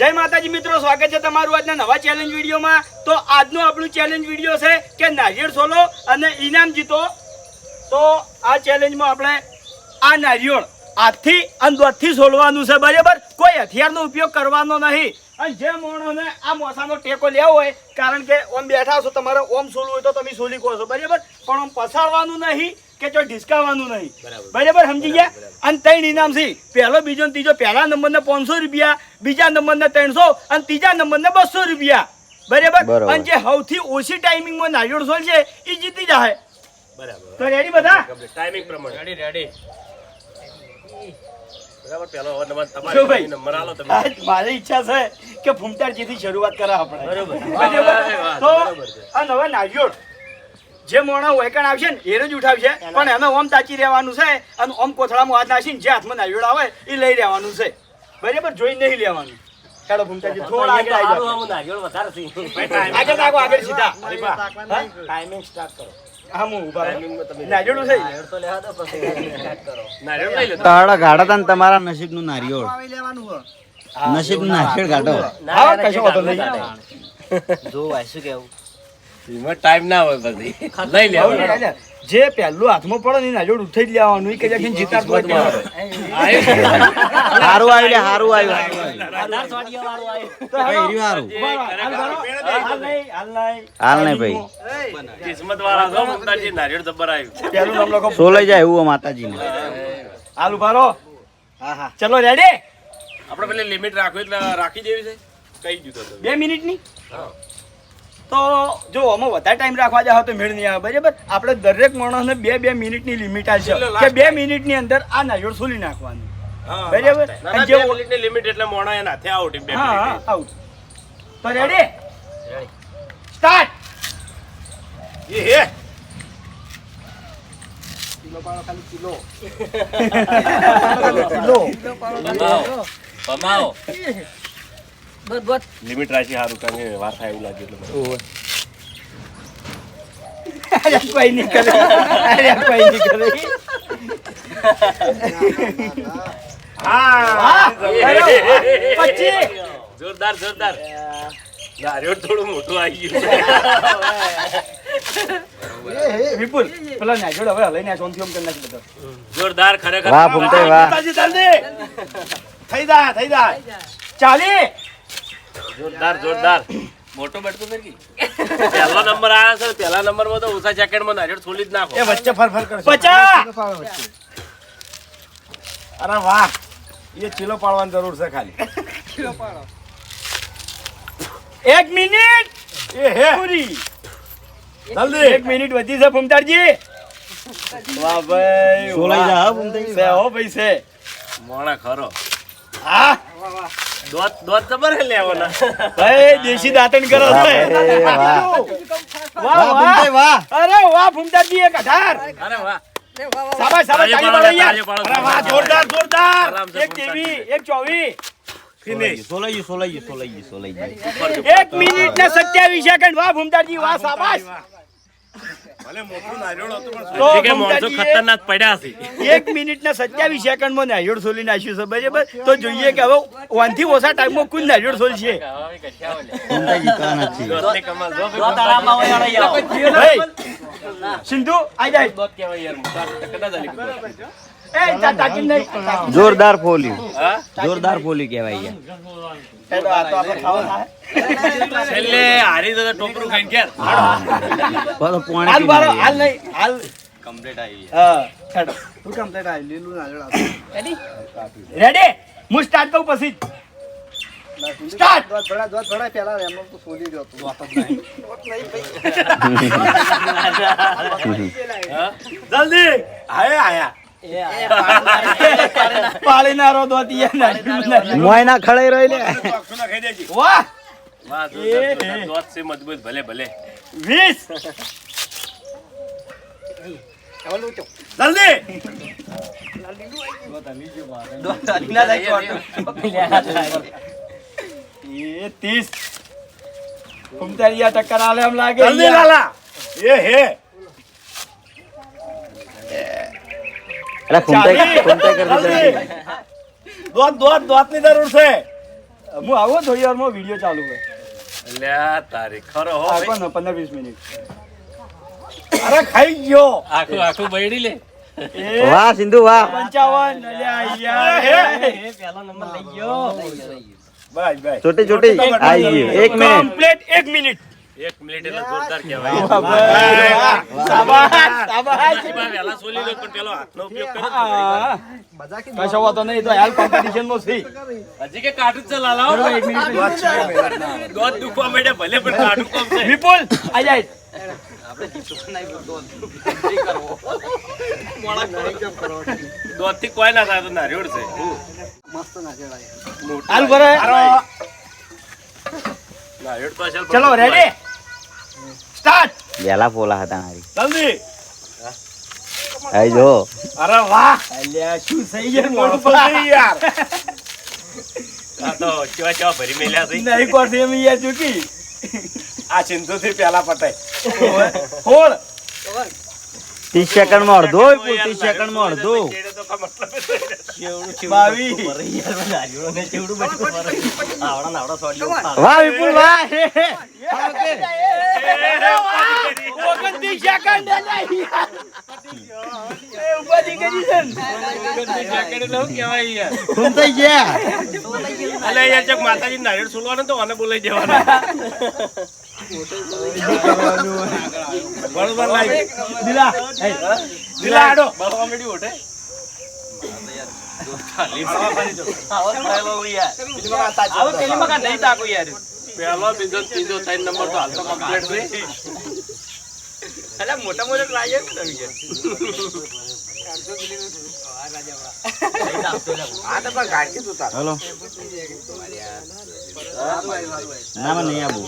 જય માતાજી મિત્રો, સ્વાગત છે તમારું આજના નવા ચેલેન્જ વિડીયોમાં. તો આજનું આપણું ચેલેન્જ વીડિયો છે કે નારિયેળ સોલો અને ઇનામ જીતો. તો આ ચેલેન્જમાં આપણે આ નારિયેળ હાથથી અને સોલવાનું છે, બરાબર? કોઈ હથિયારનો ઉપયોગ કરવાનો નહીં. અને જે મોણોને આ મોસાનો ટેકો લેવો હોય, કારણ કે ઓમ બેઠા છો તમારે ઓમ સોલવું હોય તો તમે સોલી કહો છો, બરાબર? પણ ઓમ પસાડવાનું નહીં. કે જો ઢીસકાવાનું નહીં. બરાબર. સમજી ગયા? અને ત્રણ ઇનામ છે. પહેલો બીજો ને ત્રીજો. પહેલા નંબરને પાંચસો રૂપિયા બીજા નંબરને ત્રણસો અને ત્રીજા નંબરને બસો રૂપિયા. બરાબર. અને જે સૌથી ઓછી ટાઈમિંગમાં નારિયેળ સોલ છે એ જીતી જાય બરાબર. તો રેડી બધા? ટાઈમિંગ પ્રમાણે. રેડી રેડી બરાબર પેલો હવે નંબર જો તમારે ભાઈ. નંબર આલો તમે. આજ મારી ઈચ્છા છે કે ફૂમતારજીથી શરૂઆત કરા આપણે. બરોબર. તો નવા નારિયેળ. જે મોણા વહેકણ આવશે ને એને જ ઉઠાવશે. પણ એને ઓમ તાચી રહેવાનું છે અને ઓમ કોથળામાં હાથ નાખીને જે હાથમાં નારિયેળ આવે એ લઈ રહેવાનું છે. બરાબર? જોઈ નહીં લેવાનું. ચાલો ફૂમતાજી થોડા આગળ આવી જાઓ. આગળ આગળ આગળ સીધા. ટાઈમિંગ સ્ટાર્ટ કરો. હા હું ઊભા રહો. ટાઈમિંગમાં તમે નારિયેળ તમારા નસીબનું નારિયોળ. હા કશો વાંધો નહીં. એમાં ટાઈમ ના હોય પછી. લઈ લેવાનું. જે પહેલું હાથમાં પડે ને નારિયેળ ઉઠાઈ જ લેવાનું કે જ્યાંથી જીતા. હારું આવ્યું હારું આવ્યું. સોલાઈ જાય એવું માતાજીને. હાલ ઊભા રહો. ચલો રેડી આપણે પેલી લિમિટ રાખવી એટલે રાખી દેવી છે? કઈ દીધો બે મિનિટની? તો જો આમાં વધારે ટાઈમ રાખવા જાવ તો મેળ નહીં આવે બરાબર? આપણે દરેક માણસને બે બે મિનિટની લિમિટ આવશે એટલે કે બે મિનિટની અંદર આ નાયોડ સોલી નાખવાનું. બરાબર? જે- મિનિટની લિમિટ એટલે મોણા એના હાથે આઉટ બે હા આવું તો રેડી સ્ટાર્ટ એ હે લિમિટ રાખી સારું કારણ કે વાર થાય એવું લાગે એટલે. મને. અરે કોઈ નહીં કરે. અરે કોઈ નહીં કરે. હા જોરદાર જોરદાર. નારિયેળ થોડું મોટું આવી ગયું. વિપુલ પેલા નાજોડ હવે હલાઈને આ સોનથી ઓમ કરી નાખી બધો. જોરદાર ખરેખર. વાહ ભૂમતે વાહ. થઈ જા થઈ જા ચાલી. જોરદાર જોરદાર. મોટો બેઠતો ફેરકી. પહેલો નંબર આવ્યો છે પહેલા નંબરમાં તો ઉષા સેકન્ડમાં નારિયેળ છોલી જ નાખો. એ વચ્ચે ફર ફર કરશે. પચાસ અરે વાહ એ ચીલો પાડવાની જરૂર છે ખાલી. એક મિનિટ! એ હે. પૂરી. જલ્દી. એક મિનિટ વધી છે ફૂમતારજી વાહ ભાઈ સોલાઈ જા ફૂમતારજી ભૂમતે હો ભાઈ છે મોણા ખરો. હા? દોત દોત ખબર હે લેવાના ભાઈ દેશી દાંતણ કરો છે વાહ વાહ વાહ. અરે વાહ ફૂમતારજી એક અઢાર. અરે વાહ. સાબાશ સાબાશ તાળી પાડો, યાર. અરે વાહ જોરદાર જોરદાર. એક તેવી એક સોલાઈ ગયું સોલાઈ સોલાઈ સોલાઈ ગયું એક મિનિટ ને સત્યાવીસ સેકન્ડ. વાહ ભૂમતાજી વાહ સાબાશ ખતરનાક પડ્યા છે. એક મિનિટ ને સત્યાવીસ સેકન્ડમાં નારિયેળ સોલી નાખ્યું છે બરાબર? તો જોઈએ કે હવે વાનથી ઓછા ટાઈમમાં કુલ નારિયેળ સોલ છે સિંધુ આઈ જાય. તા-. જોરદાર ફોલી. હા? જોરદાર ફોલી કહેવાય યાર એ તો આ તો આપણે ખાવા થાય. છેલ્લે હારી તો ટોપરું ખાઈને ઘેર. બધો પાણી હાલ પી બારો નાખ્યું. હાલ નહીં હાલ. હા હેડો. રેડી હું સ્ટાર્ટ કરું પછી. સ્ટાર્ટ જલ્દી! આયા આયા. પાળી નારો દોતી એ નાખ્યું. મોયના ખડાઈ રહી લે ના. વાહ! વાહ છે મજબૂત ભલે ભલે. વીસ! જલ્દી! એ ત્રીસ. ટક્કર આલે એમ લાગે. જલ્દી લાલા. એ હે. એટલે ફૂમતે ફૂમતે કરી દીધા. દોત દોત દોતની જરૂર છે. હું આવો થોડી વારમાં વીડિયો ચાલુ હોય અલ્યા તારી ખરો હો પણ મિનિટ. અરે ખાઈ ગયો. આખું આખું બૈડી લે. વાહ સિંધુ વાહ. પંચાવન. અલ્યા યાર હે. બસ બસ. ચોટી ચોટી. આવી મિનિટ કમ્પ્લીટ એક મિનિટ એક મિનિટ એટલે જોરદાર કહેવાય શાબાશ શાબાશ નસીબમાં સોલી લો પણ પેલો હાથનો ઉપયોગ કરે કશો વાંધો નહીં તો હાલ કોમ્પિટિશનમાં છે હજી કે કાઢું છે લાલાઓ દોત દુખવા માંડે ભલે પણ કાઢું કોમ છે વિપુલ આ જાય દોતથી કોઈ ના થાય તો નારિયોળ છે નારિયોળ અસલ ચલો રેડી સ્ટાર્ટ વહેલા પોલા હતા મારી જલ્દી આવી જો અરે વાહ અલ્યા શું થઈ ગયું મોડું પડી યાર આ તો કેવા કેવા ભરી મેલ્યા છે નહીં કોઠી એમ યાર ચૂકી આ સિંધુ થી પેલા પટાય હોળ ત્રીસ સેકન્ડમાં અડધો ત્રીસ સેકન્ડમાં અડધો વાહ વિપુલ વાહ હે, હે. ઓગણત્રીસ સેકન્ડ ઉપાધિ કરી છે ને? એટલે કેવાય યાર? ખૂન થઈ ગયા અલે યાર ચક માતાજી નારિયેળ સુલવાનો તો આને બોલાઈ દેવાનો બરોબર લાઈ દિલા હે, દિલા આડો બળવા માંડ્યું ઓઢે. પહેલો બીજો ત્રીજો ત્રણ નંબર તો હાલ મોટા complete છે. હલો. ના મને નહીં આવું.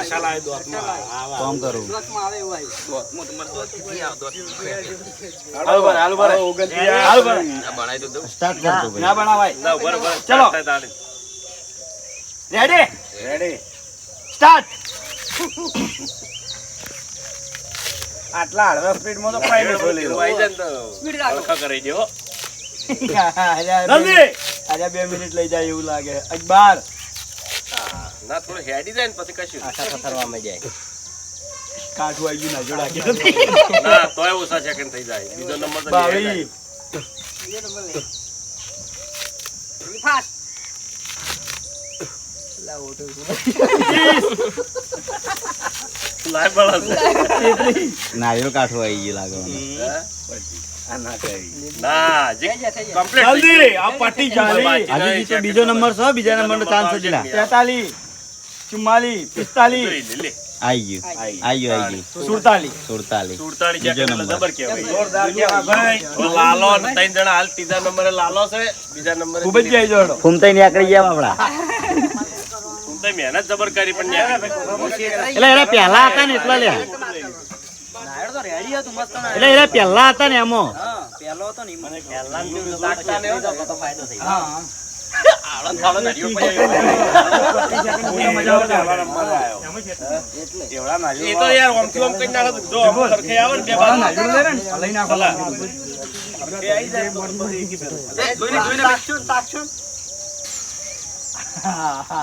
મસાલા એ દોતમાં. કોમ કરું. હાલ બર હાલ બર હાલ બર સ્ટાર્ટ કરતો ભાઈ. ના બનાવાય ના, ઊભા રહો, ઊભા રહો. ચલો. રેડી રેડી સ્ટાર્ટ આટલા હળવા સ્પીડમાં તો જાય ને તો હલકા કરાઈ દે. અરે બે મિનિટ લઈ જાય એવું લાગે. અખબાર ના થોડું હેડી જાય ને પછી કશું. કાઠું આવી ગયું ના જોડા ના તોય ઓછા સેકન્ડ થઈ જાય. બીજો નંબર તો બે બાવીસ જાય. લાય બળા છે. નારિયેળ કાઠું આવી ગયું લાગે મને. આ ના કરી ના હજી complete થઈ બીજો નંબર છે બીજા નંબર નો ચાન્સ તેતાલીસ ચુમ્માલીસ પિસ્તાલીસ. લે, લે, લે. આવી ગયું. આવી ગયું. આવી ગયું સુડતાલીસ. સુડતાલીસ. સુડતાળીસ બીજો નંબર. જોરદાર કેવા ભાઈ. લાલો ત્રણ જણા હાલ ત્રીજા નંબરે લાલો છે બીજા નંબરે ખૂબ જ જાય જોડો. ફૂમતાઈ ગયા તું મહેનત જબર કરી પણ. એટલે એના પહેલા હતા ને એટલા લ્યા એટલે એના પહેલા હતા ને એમાં. પહેલા એવડા ના એ તો યાર ઓમથી ઓમ કરી નાખે તો જો આમ સરખે આવે ને બે બાજુ. લઈ નાખો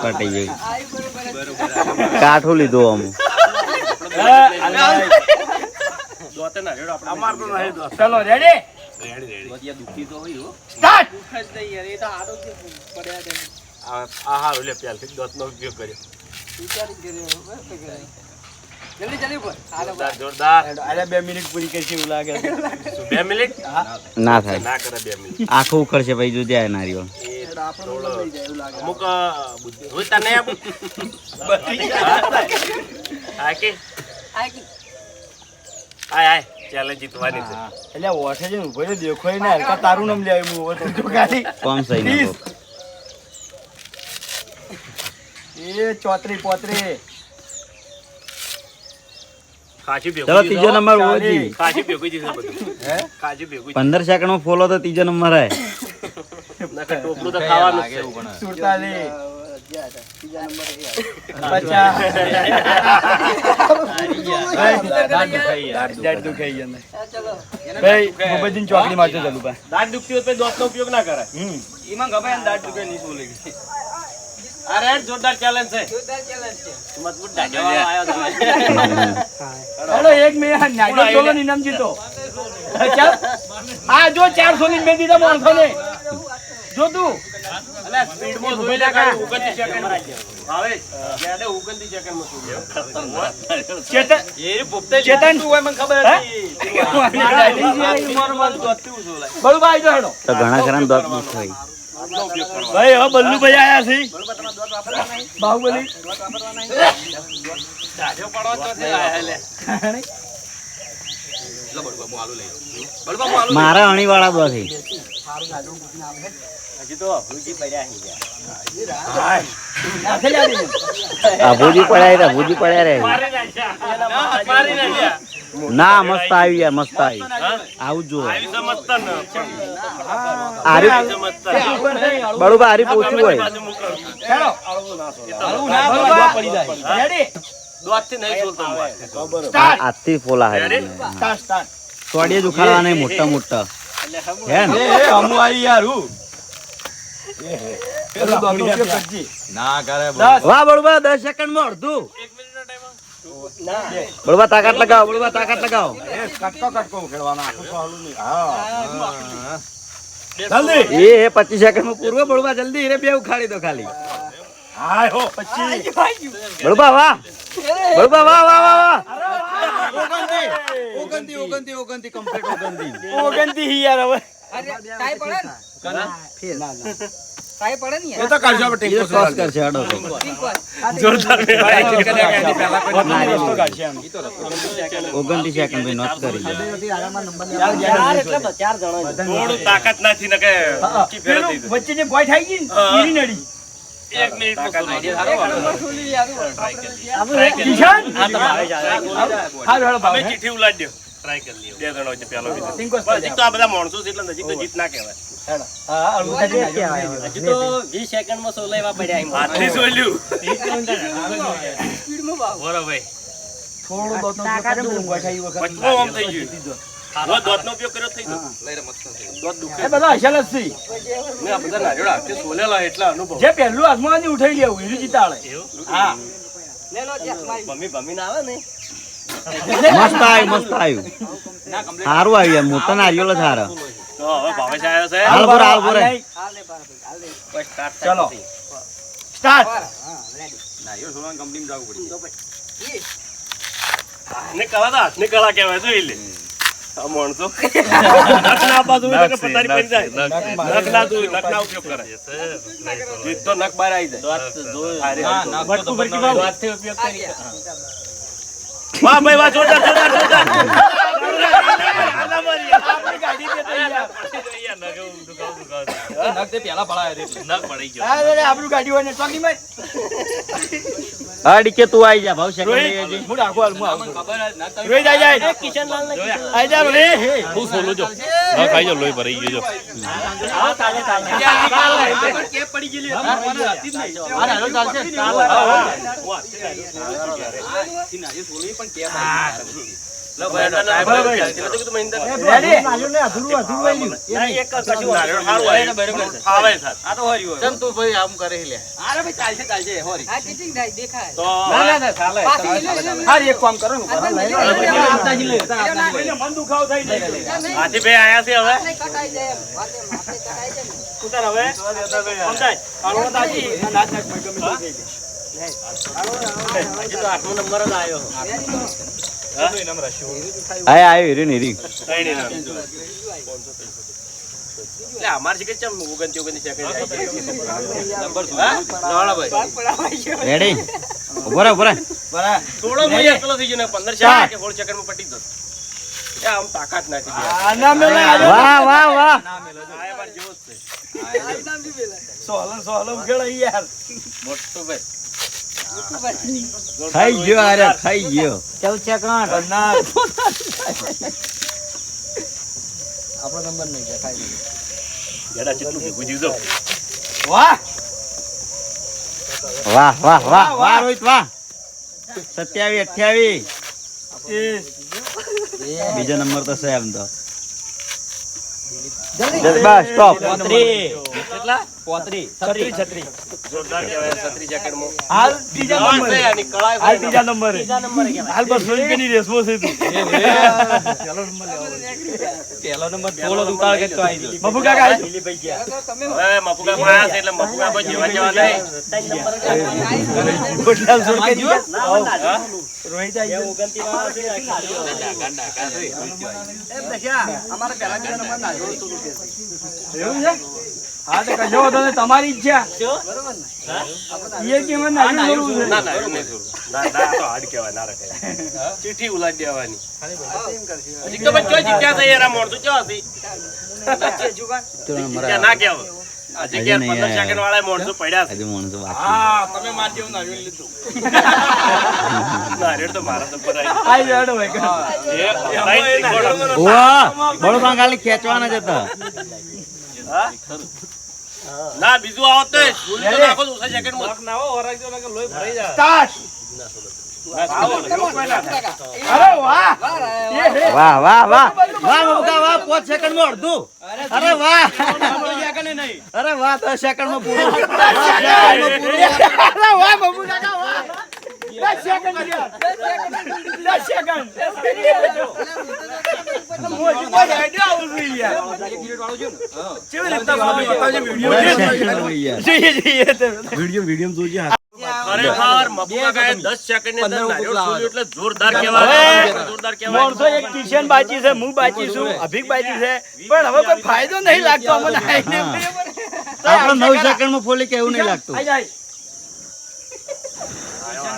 કટાઈ ગઈ. કાઠું લીધું આમ. તો ચલો રેડી. આ હારું લે પહેલથી દોતનો ઉપયોગ કર્યો જોરદાર જોરદાર અરે બે મિનિટ પૂરી કરી એવું લાગે બે મિનિટ ના થાય. ના કરે બે મિનિટ. આખું ઉખડશે ભાઈ જો જાય થોડો અમુક અ, તને આપું હા આય આય ચાલે જીતવાની છે. એટલે ઓઠે છે ઊભો રહ્યો, દેખો ના હલકા તારું નામ લે હું હવે તો ખાલી કોમ સહી ત્રીસ. એ ચોત્રી પોત્રી. ચલો ત્રીજો નંબર. પંદર સેકન્ડમાં ફોલો તો ત્રીજો નંબર નકર ટોપલું તો ખાવાનું છે ચોકડી મારજો ચાલુ ભાઈ દાંત દુખતી હોય દોસ્ત નો ઉપયોગ ના કરાય હમ અરે જોરદાર ચેલેન્જ છે. મજબૂત ડાજો આવ્યો તમે હેલો એક મેં ઇનામ જીતો ચાલ. આ જો ચારસો ની મેં દીધા માણસો ને જો તું. અલે સ્પીડમાં જોઈ લે ખાલી 29 સેકન્ડ ભાવેશ જેને 29 સેકન્ડમાં જોઈ ચેતન ચેતન. બળુભાઈ જો હેડો. તો ઘણા ખરા દોત દુખ હોય ભાઈ હવે બલ્લુ ભાઈ આયા છે. બાહુબલી. મારા અણીવાળા દો છે હાથે વાળા બધી. અભુજી પડ્યા રે અભુજી પડ્યા રે મારી ના મસ્ત આવી યાર મસ્ત આવી. આવું જો આરી બળુબા આરી પોચું હોય. દોતથી નહીં બોલતો આજથી ફોલા હે સ્ટાર્ટ સ્ટાર્ટ. સોડિયે દુખાડવા નહીં મોટા મોટા. હે ને? હમુ આવી યાર હું. ના કરે વાહ બળુબા દસ સેકન્ડમાં અડધું. બળુબા તાકાત લગાવો બળવા તાકાત લગાવો. એ કટકો કટકો ખેડવાનો આખું સવાલું નહીં. હા. જલ્દી. એ એ પચીસ સેકન્ડમાં પૂરું હો, જલ્દી. રે બે ઉખાડી દો ખાલી. હો બળુબા વાહ. બળુબા વાહ વાહ વાહ વાહ. ઓગંતી ઓગંતી ઓગંતી કમ્પ્લીટ ઓગંતી ઓગંતી હી યાર હવે. એ તો કરજો આપણે એ ટેકો તો ટોસ કરશે હડો તો. રસ્તો કાઢશે આમ. ઓગણત્રીસ સેકન્ડ ભાઈ નોટ કરી દો. થોડું તાકાત નથી ને કે ફેર વચ્ચે જે ગોય થઈ ગઈ ને ઈરી નડી એક મિનિટ કિશન? અમે ચીઠી ઉલાડી દો. ટ્રાય કરી લઈએ બે જણો વચ્ચે પહેલો બીજો ટિંકોસ પણ હજી તો આ બધા માણસો છે એટલે નજીક તો જીત ના કહેવાય. હેડો. હા, હા, સોલા. હાથથી જોઈલ્યું બરોબર થોડું વખત. થઈ ગયું. હવે ઉપયોગ કર્યો થઈ ગયો. દોત દુખે. એ બધા હશેલ જ છે. મેં આ બધા નારિયેળ હાથે સોલેલા એટલા અનુભવ. જે પહેલું હાથમાં ઉઠાઈ લેવું એનું જીતાડે હા. ભમી ભમી ના આવે ને મસ્ત આવ્યું મસ્ત આવ્યું સારું આવ્યું મોટા નારિયેળ જ સારા તો હવે ભાવેશ આવ્યો છે. હાલ બોરે, હાલ બોરે. નહીં. બસ start ચલો. સ્ટાર્ટ હાથની કળા તો હાથની કળા કહેવાય આ માણસો નખ ના આપવા કે પથારી પડી જાય. નખ ના જોઈએ ઉપયોગ કરે. જીત તો નખ બહાર આવી જાય. અરે, ભટકું ભટકી ભાવ. વાહ ભાઈ વાહ જોરદાર જોરદાર જોરદાર. આપણી ગાડી દે તો યાર. હા, અરે, આપણું ગાડી હોય ને ચોકી માં હા ડીકે તું આવી જા ભાવ સેકન્ડ લઈ આવજે. હું રાખું હાલ, હું આવું છું. રોહિત આઈ જાય. આઈ જા. રેડી? હા, કામ કરો ને, ઊભા રહો. એને મન દુખાવો થઈ જાય. હાથીભાઈ આયા છે હવે ઉતાર હવે. સમજાય? હાલો, તાજી. ના, નાચ, નાચ, ભાઈ, ગમે તે થઈ જાય. આય આવ્યું હીરી ને હીરી. કઈ હવે? આઠમો નંબર જ છે ચમ ઓગણતી ઓગણતી સેકન્ડ રેડી ઊભો રહે ઊભો રહે. થોડો મહિને એકલો થઈ ગયો ને પંદર ચાર કે સોળ સેકન્ડમાં પટી જતો એ આમ તાકાત નથી. વાહ વાહ વાહ આ અમારે જેવો જ છે. સોલમ, સોલમ ખેડાય યાર. ખાઈ ગયો અરે ખાઈ ગયો. ના. જેડા જેટલું ભેગું જીવજો વાહ! વાહ વાહ વાહ વાહ રોહિત વાહ. સત્યાવી અઠ્યાવી બીજો નંબર તો છે એમ તો. બસ સ્ટોપ છત્રી. છત્રી. જોરદાર કહેવાય છત્રી સેકન્ડમાં હાલ બીજા નંબરે નંબર. આની કળા હાલ ત્રીજા નંબરે. હાલ બસો રૂપિયાની રેસમાં છે તું. મફુ કાકા આવી ગયા. હવે મફુકા પાયા છે એટલે મફુકા કોઈ જેવા જેવા નહીં. ગોઠલાલ જોર કે ગયા. રોહિત આવી. ગયો. એવું છે? હા તો તમારી ઈચ્છા ના ના તો કહેવાય ચીઠી ઉલાડી દેવાની. હજી તો ભાઈ જીત્યા છે છે ના કહેવાય. હજી હજી કે નહીં 15 આયા. સેકન્ડ વાળા માણસો પડ્યા છે. હજુ હા તમે માર જેવું નારિયેળ લીધું. નારિયેળ તો મારા તો આઈ જાઓ ભાઈ. વાહ બળો ખાલી ખેંચવાના જ હતા ના બીજું આવો તો સૂર્ય તો નાખો તો ઓછા સેકન્ડમાં. સ્ટાર્ટ અરે વાહ વાહ વાહ. વાહ વાહ મમકા વાહ પાંચ સેકન્ડમાં અડધું. અરે વાહ. અરે વાહ તો સેકન્ડમાં પૂરું. અરે વાહ બાબુ કાકા વાહ. દસ સેકન્ડ દસ સેકન્ડ. વીડિયો. યાર. જોઈએ ખરેખર મફુકાકાએ 10 સેકન્ડની અંદર નારિયેળ છોલ્યું એટલે જોરદાર કહેવાય જોરદાર કહેવાય. માણસો એક કિશન બાજી છે હું બાજી છું અભિક બાજી છે. પણ હવે કોઈ ફાયદો નહીં લાગતો અમને આઈને આપણે નવ સેકન્ડ ફોલી કે એવું નહીં લાગતું.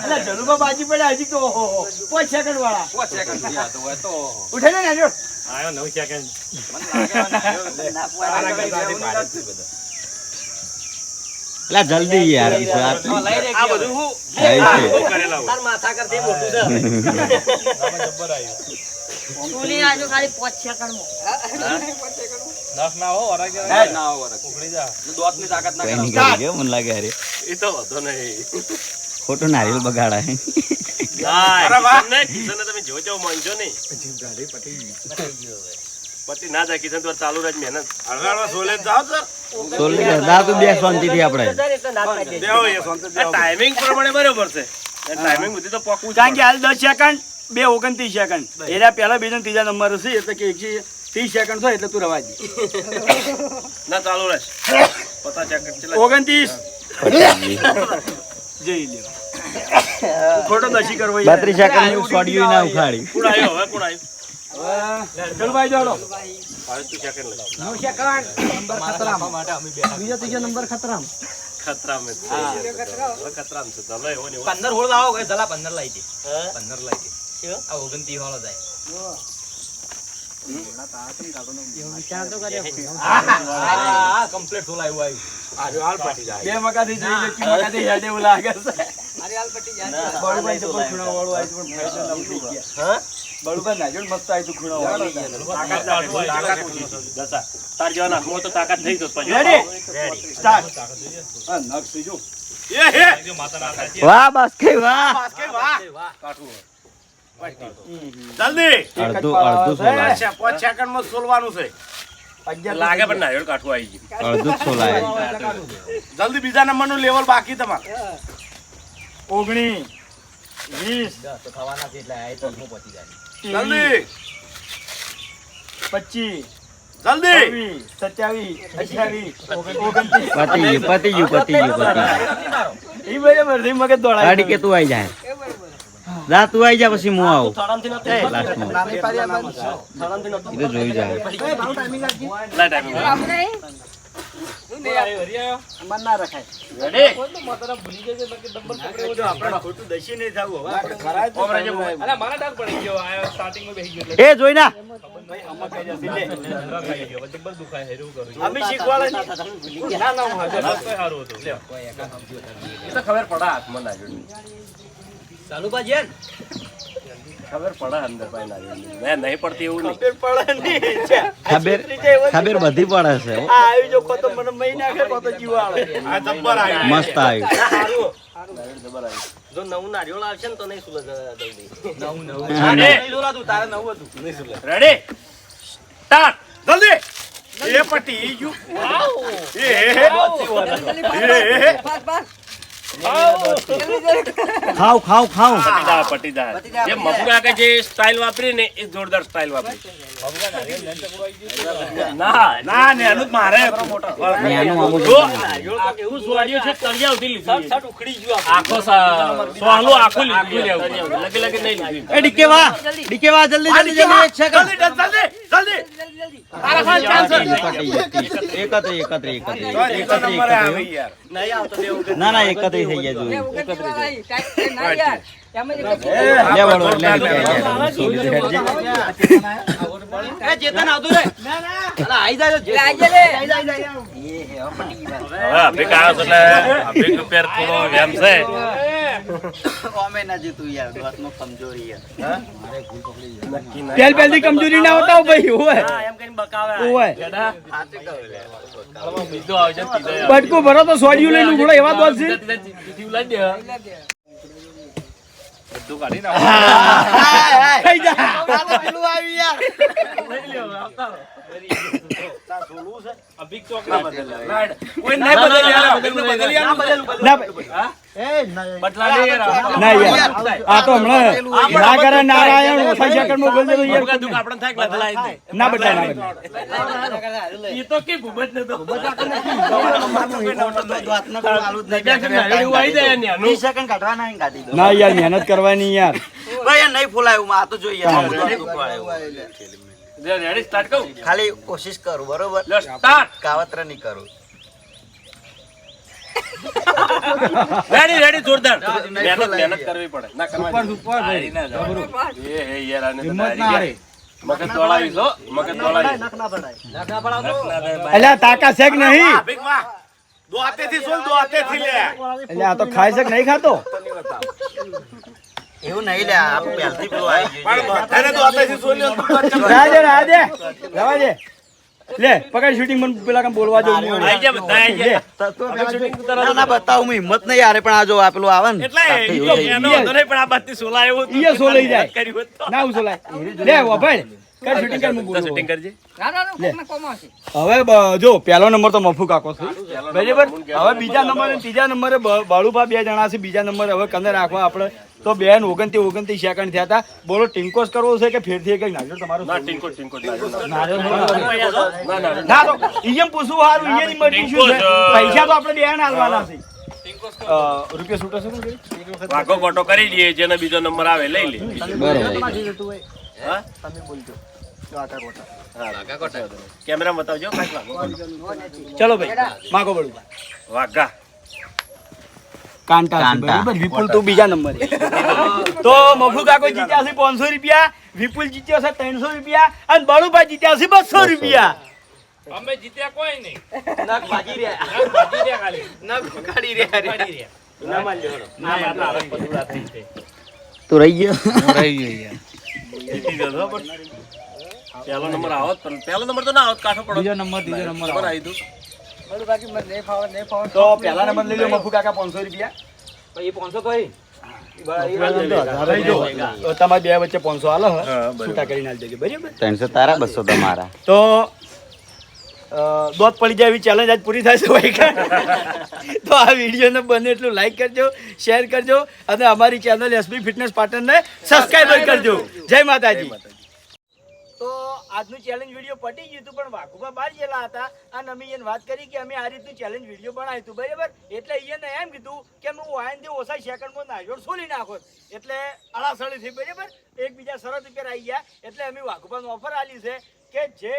અલા, બાજી પડ્યા હજી તો ઓહો. પાંચ સેકન્ડ વાળા. ઉઠે ને નાન્યો? એટલે જલ્દી યાર આ આ બધું હું છે. હું કરેલા હોય. કઈ નહીં કરી ગયો મને લાગે અરે એ તો વાંધો નહીં. ખોટો નારિયેલ બગાડા તમે માનજો નહીં. પતિ ના જાય કિશન તો ચાલુ રાજ મહેનત. હળગાડવા સોલે જ સર. સોલી દા તું બે શાંતિથી આપણે. દેવો એ શાંતિ દેવો ટાઈમિંગ પ્રમાણે બરોબર છે. ટાઈમિંગ સુધી તો પોકવું કારણ કે હાલ દસ સેકન્ડ બે ઓગણત્રીસ સેકન્ડ એના પહેલા બીજા ત્રીજા નંબર હશે એટલે કે એકસો ત્રીસ સેકન્ડ થાય એટલે તું રવા દે ના ચાલુ રહેશે. પચાસ સેકન્ડ ઓગણત્રીસ. જઈ લ્યો. ખોટો દસી કરવો. બત્રીસ સેકન્ડ ના ઉખાડી. કોણ હવે કોણ આવ્યું ચલો ભાઈ જોડો. હવે તું સેકન્ડ લે ખતરા મેં છે. હવે ખતરામ. છે ચાલો એવો ને એવો. પંદર હોળ લાવો કે જલા પંદર લાવી દે. પંદર લાવી દે. આ જાય. હા કમ્પ્લીટ સોલ આવ્યું આવ્યું. બે મકાથી જોઈ લે મકાથી હેડે એવું લાગે છે. વાહ બસ કઈ વાહ. જલ્દી! અડધું અડધું સોલવાનું છે. લાગે પણ નારિયેળ કાઠું આવી ગયું. અડધું સોલાય જલ્દી બીજા નંબરનું લેવલ બાકી તમારે. ઓગણીસ વીસ થવાના છે એટલે આ તો હું પહોંચી જાય. જલ્દી! પચીસ જલ્દી! સત્યાવીસ અઠ્યાવીસ ઓગણત્રીસ. પતી ગયું પતી ગયું પતી ગયું પતી ગયું એ મગજ દોડાય ગાડી કે તું આવી જાય? જા તું આવી જા પછી હું આવું. લાસ્ટમાં. એ તો જોઈ જાય. દસી નહીં થવું હવે આપણે ખરા જ ઓમ રાજ્ય ભાઈ, અલા મારા ડાક પડી ગયો આ સ્ટાર્ટિંગમાં બેસી ગયો એ જોઈ ના. આમાં કઈ જશે લે. એટલે. ખાઈ ગયો જબર દુખાય હેરું કરું અમે શીખવાડે ના ના હું હાજર. કોઈ સારું હતું. લ્યો એ તો ખબર પડા હાથમાં. ચાલુ બાજી ખબર પડે અંદર ભાઈ નહીં પડતી એવું નહીં. ખબર પડે નહીં. ખબર ખબર બધી પડે છે. આ આવી જો કો તો મને મહી નાખે કો તો જીવ આવે. આ જબ્બર આવ્યું મસ્ત આવ્યું જો નવું નારિયેળ આવશે ને તો નહીં સુલે જલ્દી. નવું નવું. નહીં સુલાતું તારે નવું હતું. નહીં સુલે. રેડી સ્ટાર્ટ જલ્દી. એ પટી ગયું એ એ, એ. એ. ખાવ ખાવ ખાવ પટીદાર પટીદાર જે મફુ કે જે સ્ટાઇલ વાપરી ને એ જોરદાર સ્ટાઇલ વાપરી ના ના ને એનું મારે જો એવું સોડિયું છે તળિયા સુધી લીધું આખો સોહલું આખું લીધું લગે લગે નહીં લીધું એ ડીકે વા ડીકે વા જલ્દી જલ્દી જલ્દી એક સેકન્ડ જલ્દી જલ્દી જલ્દી તારા પાસે ચાન્સ એકત્ર એકત્ર એકત્ર એકત્ર એકત્ર એક નંબરે આવી યાર ના ના એકત્રી થઈ ગયા જોયું. પેર થોડો વેમ છે. અમે ના જીતું યાર દોસ્તનો કમજોરી યાર પહેલ પહેલથી કમજોરી ના હોતા હો ભાઈ હોય એમ કઈ બકાવે હોય બીજો આવશે ત્રીજો બટકું ભરો તો સોડિયું લઈને ઉઘડો એવા દોસ્ત છે બધું કાઢી નાખો. થઈ જા પેલું આવી યાર અભિક ચોકડા બદલ્યા. કોઈ નહીં બદલી યાર અભિકને ના ભાઈ. બદલા નહીં યાર. ના યાર આ તો હમણાં ના કરે નારાયણ ઓછા સેકન્ડમાં બોલ દેતો યાર કાકા આપણે થાય બદલાય નહીં. ના બદલાય ના બદલાય એ તો કે ભૂપત ને તો દોસ્તનો તો આલું જ નહીં એવું આવી જાય ને આનું. વીસ સેકન્ડ કાઢવાના હોય ને કાઢી દો ના યાર મહેનત કરવાની યાર ભાઈ નહીં ફૂલાયું આ તો જોઈએ? ખાલી કોશિશ કરું બરોબર. કાવતરા નહીં કરું Ready, રેડી જોરદાર. મહેનત મહેનત કરવી પડે. ના કરવા સુપર ના જવાય. એ હે યાર આને હિંમત ના ગયા. મગજ દોડાવી હો, મગજ દોડાવી નખ ના દે, એટલે તાકા છે કે નહીં? દો હાથે થી સોલ દોહાતેથી લે. એટલે આ તો ખાઈ છે નહીં ખાતો? એવું નહીં લે આ પહેલથી પેલું આવી પણ ગયું બધાને દોહાતેથી સોલ લે તો રાજે દે રાહ દે રવા દે. લે પકડ શૂટિંગ મને પેલા કામ બોલવા જો આઈ જા બધા આઈ લે. ગયા. ના ના બતાવું હું હિંમત નહીં યાર પણ આ જો આ પેલું આવે ને એટલે તો એનો વાંધો નહીં, પણ આ બાજુથી સોલા એવો. ઈએ સોલાઈ જાય. તો. ના હું સોલાય લે વભાઈ કર શૂટિંગ કર તો બોલું. કરજે. હવે જો પહેલો નંબર તો મફુ કાકો છે. બરાબર? હવે બીજા નંબર અને ત્રીજા નંબરે બાળુભા બે જણા છે. બીજા નંબર હવે કને રાખવા આપણે તો બેન ઓગણતી ઓગણતી સેકન્ડ થયા હતા. બોલો ટિંકોસ કરવો છે કે ફેરથી કઈ નાખ્યો? તમારો ના, ટિંકો ટીંકો. ના, ના, ના. ના. તો ઈયમ પૂછવું હારું ઈયની મરજી શું છે? પૈસા તો આપણે બેન ને આલવાના છે રૂપિયા છૂટો છે વાઘો ગોટો કરી લઈએ જેનો બીજો નંબર આવે લઈ લે. હા? હા, કેમેરા બતાવજો ચલો ભાઈ માગો બળું. વાઘા. કાંટા. બરાબર? વિપુલ તું બીજા નંબર. તો મફુ કાકો જીત્યા છે પાંચસો રૂપિયા વિપુલ જીત્યો છે ત્રણસો રૂપિયા અને બળુભાઈ જીત્યા છે બસો રૂપિયા. અમે જીત્યા કોઈ નહીં. નખ ભાગી રહ્યા. ભાગી રહ્યા ખાલી. નખ ઉખાડી રહ્યા. રે. જીતી તું રહી ગયો? ગયો છો પણ પહેલો નંબર આવત પણ પહેલો નંબર તો ના આવત કાઠો પડો. બીજો નંબર બીજો નંબર આવી. દઉં તો પહેલા નંબર લઈ લો મફુ કાકા પાંચસો રૂપિયા. ભાઈ જો તો તમારે બે વચ્ચે પાંચસો હાલો છૂટા કરીને આલી દેજો. બરાબર? ત્રણસો તારા બસો તમારા. તો દોત પડી જાય એવી ચેલેન્જ આજ પૂરી થાય છે ભાઈ તો આ વિડીયોને બને એટલું લાઈક કરજો શેર કરજો અને અમારી ચેનલ એસબી ફિટનેસ પાટણને સબસ્ક્રાઈબ કરજો. જય માતાજી. તો આજનું ચેલેન્જ વીડિયો પટી ગયું હતું, પણ વાઘુભા બહાર ગયેલા હતા. અને અમે એને વાત કરી કે અમે આ રીતનું ચેલેન્જ વીડિયો બનાવ્યું હતું, બરાબર? એટલે એને એમ કીધું કે હું વાયનથી ઓછા સેકન્ડમાં નાજોડ સોલી નાખો. એટલે અળાસળીથી બરાબર? એકબીજા શરત ઉપર આવી ગયા. એટલે અમે વાઘુબાનો ઓફર આલી છે કે જે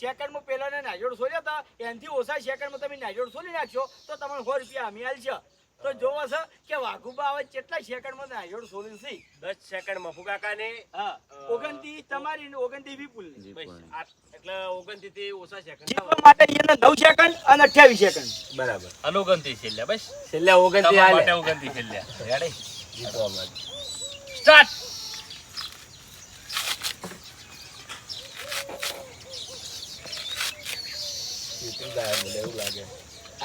સેકન્ડમાં પહેલાંને નાજોડ સોલ્યા હતા, એનાથી ઓછા સેકન્ડમાં તમે નાજોડ સોલી નાખશો, તો તમને સો રૂપિયા અમે આલશે. તો જોવો છો કે વાઘુબા હવે કેટલા સેકન્ડમાં નાજોડ સોલી છે? દસ સેકન્ડમાં કાકા ને હા ઓગણતી તમારી ને. ઓગણતી વિપુલની એટલે ઓગણતી થી ઓછા સેકન્ડ. માટે એને નવ સેકન્ડ અને અઠ્યાવીસ સેકન્ડ. બરાબર. અનુગંતી છેલ્લા બસ? છેલ્લા ઓગણતી હાલે. ઓગણતી છેલ્લા. રેડી જીતવા માટે. સ્ટાર્ટ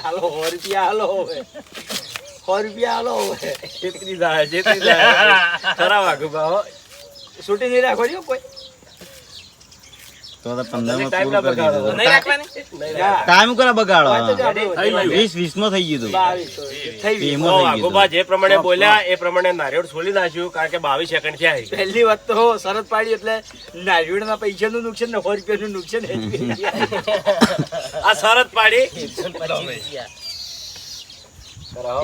હાલો સો રૂપિયા હાલો હવે. સો રૂપિયા હાલો જેતરી જાય જેતરી જાય. ખરા વાઘુબા હો છૂટી નહીં રાખો છો કોઈ? તો તો પંદરમાં ટાઈમ પૂરું કરી દીધું. ટાઈમ કરે બગાડો. વીસ વીસમાં થઈ ગયું વાઘોબા જે પ્રમાણે બોલ્યા એ પ્રમાણે નારિયેળ છોડી નાખ્યું કારણ કે બાવીસ સેકન્ડ થયા છે. પહેલી વાત તો શરત પાડી એટલે નારિયોડના પૈસા નું નુકસાન ને સો રૂપિયાનું નુકસાન. એ આ શરત પાડી.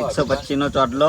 એકસો પચીસ નો ચોટલો.